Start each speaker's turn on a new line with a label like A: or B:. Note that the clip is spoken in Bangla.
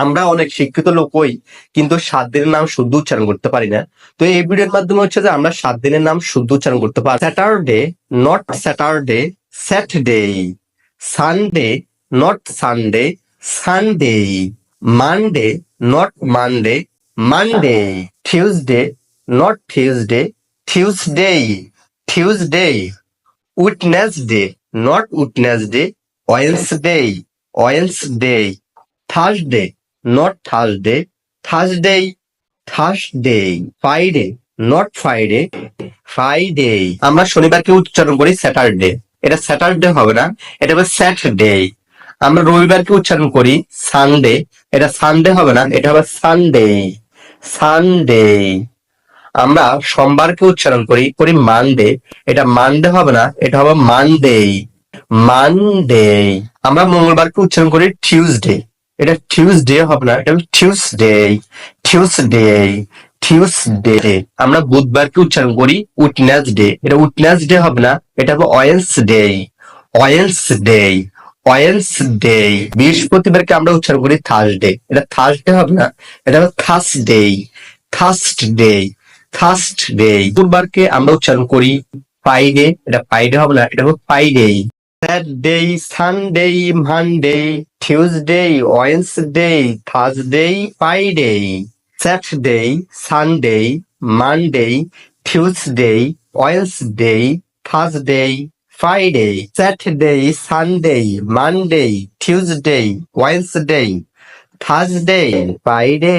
A: আমরা অনেক শিক্ষিত লোকই কিন্তু সাত দিনের নাম শুদ্ধ উচ্চারণ করতে পারি না। তো এই ভিডিওর মাধ্যমে হচ্ছে যে আমরা সাত দিনের নাম শুদ্ধ উচ্চারণ করতে পারি Saturday not Saturday Saturday Sunday not Sunday Sunday Monday not Monday Monday Tuesday not Tuesday Tuesday Tuesday Wednesday not Wednesday Wednesday Wednesday Thursday not Thursday Thursday Thursday Friday not Friday Friday আমরা শনিবারকে উচ্চারণ করি স্যাটারডে এটা স্যাটারডে হবে না, এটা হবে স্যাটারডে আমরা রবিবারকে উচ্চারণ করি সানডে এটা সানডে হবে না, এটা হবে সানডে সানডে আমরা সোমবারকে উচ্চারণ করি করি মানডে এটা মানডে হবে না, এটা হবে মানডে মানডে আমরা মঙ্গলবারকে উচ্চারণ করি টিউসডে এটা টিউসডে হবে না, এটা টিউসডে টিউসডে টিউসডে আমরা বুধবারকে উচ্চারণ করি উইটনেসডে এটা উইটনেসডে হবে না, এটা হবে ওয়েন্সডে ওয়েন্সডে ওয়েন্সডে বৃহস্পতিবারকে আমরা উচ্চারণ করি থার্সডে এটা থার্সডে হবে না, এটা হবে থার্সডে থার্সডে থার্সডে বুধবারকে আমরা উচ্চারণ করি ফ্রাইডে এটা ফ্রাইডে হবে না, এটা হবে Friday Saturday, Sunday, Monday, Tuesday, Wednesday, Thursday, Friday, Saturday, Sunday, Monday, Tuesday, Wednesday, Thursday, Friday, Saturday, Sunday, Monday, Tuesday, Wednesday, Thursday, Friday.